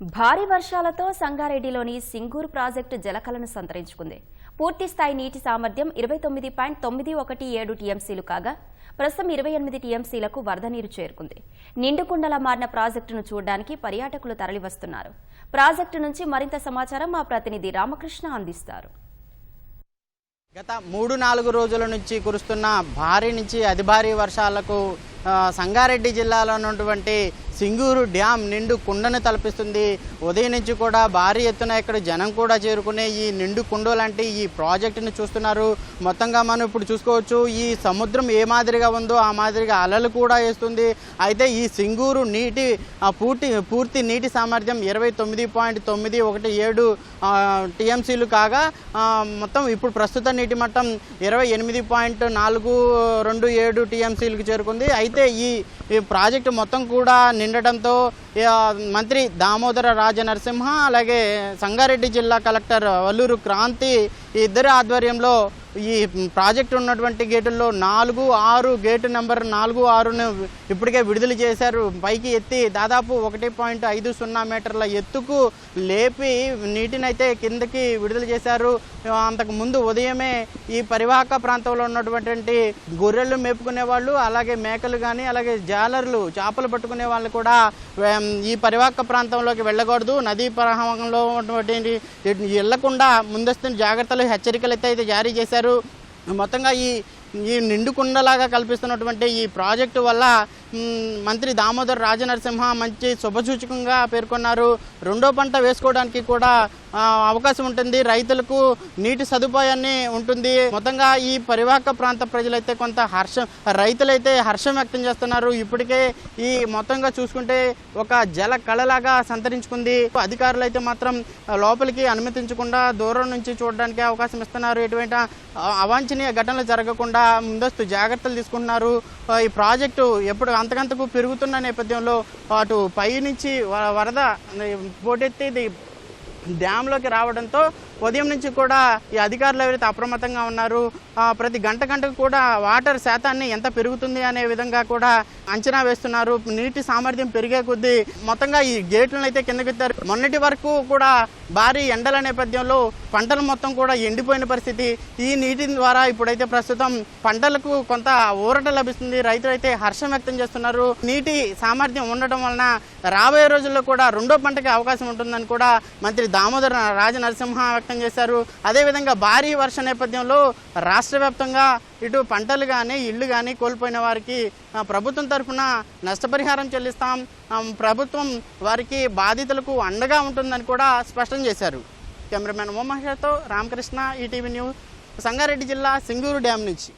భారీ వర్షాలతో సంగారెడ్డిలోని సింగూరు ప్రాజెక్టు జలకలను సంతరించుకుంది. పూర్తి స్థాయి నీటి సామర్థ్యం ఇరవై తొమ్మిది పాయింట్ తొమ్మిది ఒకటి ఏడు టీఎంసీలు కాగా ప్రస్తుతం ఇరవై ఎనిమిది టీఎంసీలకు వరద నీరు చేరుకుంది. నిండుకుండలా మారిన ప్రాజెక్టును చూడడానికి పర్యాటకులు తరలివస్తున్నారు. ప్రాజెక్టు నుంచి మరింత సమాచారం మా ప్రతినిధి రామకృష్ణ అందిస్తారు. గత మూడు నాలుగు రోజుల నుంచి కురుస్తున్న భారీ నుంచి అతి భారీ వర్షాలకు సంగారెడ్డి జిల్లాలో ఉన్నటువంటి సింగూరు డ్యామ్ నిండు కుండను తలపిస్తుంది. ఉదయం నుంచి కూడా భారీ ఎత్తున ఇక్కడ జనం కూడా చేరుకునే ఈ నిండు కుండ లాంటి ఈ ప్రాజెక్టును చూస్తున్నారు. మొత్తంగా మనం ఇప్పుడు చూసుకోవచ్చు ఈ సముద్రం ఏ మాదిరిగా ఉందో ఆ మాదిరిగా అలలు కూడా వేస్తుంది. అయితే ఈ సింగూరు నీటి పూర్తి పూర్తి నీటి సామర్థ్యం ఇరవై తొమ్మిది పాయింట్ తొమ్మిది ఒకటి ఏడు టీఎంసీలు కాగా మొత్తం ఇప్పుడు ప్రస్తుత నీటి మట్టం ఇరవై ఎనిమిది పాయింట్ నాలుగు రెండు ఏడు టీఎంసీలకు చేరుకుంది. అయితే ఈ ఈ ప్రాజెక్టు మొత్తం కూడా నిండటంతో మంత్రి దామోదర రాజ నరసింహ అలాగే సంగారెడ్డి జిల్లా కలెక్టర్ వల్లూరు క్రాంతి ఈ ఇద్దరి ఆధ్వర్యంలో ఈ ప్రాజెక్ట్ ఉన్నటువంటి గేటుల్లో నాలుగు ఆరు గేటు నెంబర్ నాలుగు ఆరును ఇప్పటికే విడుదల చేశారు. పైకి ఎత్తి దాదాపు ఒకటి పాయింట్ ఐదు సున్నా మీటర్ల ఎత్తుకు లేపి నీటినైతే కిందకి విడుదల చేశారు. అంతకు ముందు ఉదయమే ఈ పరివాహక ప్రాంతంలో ఉన్నటువంటి గొర్రెలు మేపుకునే వాళ్ళు అలాగే మేకలు కానీ అలాగే జాలర్లు చేపలు పట్టుకునే వాళ్ళు కూడా ఈ పరివాహక ప్రాంతంలోకి వెళ్ళకూడదు. నదీ ప్రవాహంలో ఉన్నటువంటి వెళ్ళకుండా ముందస్తు జాగ్రత్తలు హెచ్చరికలు అయితే జారీ చేశారు. మొత్తంగా ఈ ఈ నిండుకుండలాగా కల్పిస్తున్నటువంటి ఈ ప్రాజెక్టు వల్ల మంత్రి దామోదర్ రాజనరసింహ మంచి శుభసూచకంగా పేర్కొన్నారు. రెండో పంట వేసుకోవడానికి కూడా అవకాశం ఉంటుంది. రైతులకు నీటి సదుపాయాన్ని ఉంటుంది. మొత్తంగా ఈ పరివాహక ప్రాంత ప్రజలైతే కొంత హర్షం రైతులైతే హర్షం వ్యక్తం చేస్తున్నారు. ఇప్పటికే ఈ మొత్తంగా చూసుకుంటే ఒక జల కళలాగా సంతరించుకుంది. అధికారులు అయితే మాత్రం లోపలికి అనుమతించకుండా దూరం నుంచి చూడడానికి అవకాశం ఇస్తున్నారు. ఎటువంటి అవాంఛనీయ ఘటనలు జరగకుండా ముందస్తు జాగ్రత్తలు తీసుకుంటున్నారు. ఈ ప్రాజెక్టు ఎప్పుడు అంతకంతకు పెరుగుతున్న నేపథ్యంలో అటు పైనుంచి నుంచి వరద పోటెత్తి ఇది డ్యాంలోకి రావడంతో ఉదయం నుంచి కూడా ఈ అధికారులు ఎవరైతే అప్రమత్తంగా ఉన్నారు ప్రతి గంట గంటకు కూడా వాటర్ శాతాన్ని ఎంత పెరుగుతుంది అనే విధంగా కూడా అంచనా వేస్తున్నారు. నీటి సామర్థ్యం పెరిగే కొద్దీ మొత్తంగా ఈ గేట్లను అయితే కిందకెత్తారు మొన్నటి వరకు కూడా భారీ ఎండల నేపథ్యంలో పంటలు మొత్తం కూడా ఎండిపోయిన పరిస్థితి. ఈ నీటి ద్వారా ఇప్పుడైతే ప్రస్తుతం పంటలకు కొంత ఊరట లభిస్తుంది. రైతులు అయితే హర్షం వ్యక్తం చేస్తున్నారు. నీటి సామర్థ్యం ఉండటం వలన రాబోయే రోజుల్లో కూడా రెండో పంటకి అవకాశం ఉంటుందని కూడా మంత్రి దామోదర రాజ నరసింహ వ్యక్తం చేశారు. అదేవిధంగా భారీ వర్ష నేపథ్యంలో రాష్ట్ర వ్యాప్తంగా ఇటు పంటలు కానీ ఇళ్ళు కానీ కోల్పోయిన వారికి ప్రభుత్వం తరఫున నష్టపరిహారం చెల్లిస్తాం. ప్రభుత్వం వారికి బాధితులకు అండగా ఉంటుందని కూడా స్పష్టం చేశారు. కెమెరామెన్ ఉమామహేష్తో రామకృష్ణ ఈటీవీ న్యూస్ సంగారెడ్డి జిల్లా సింగూరు డ్యామ్ నుంచి.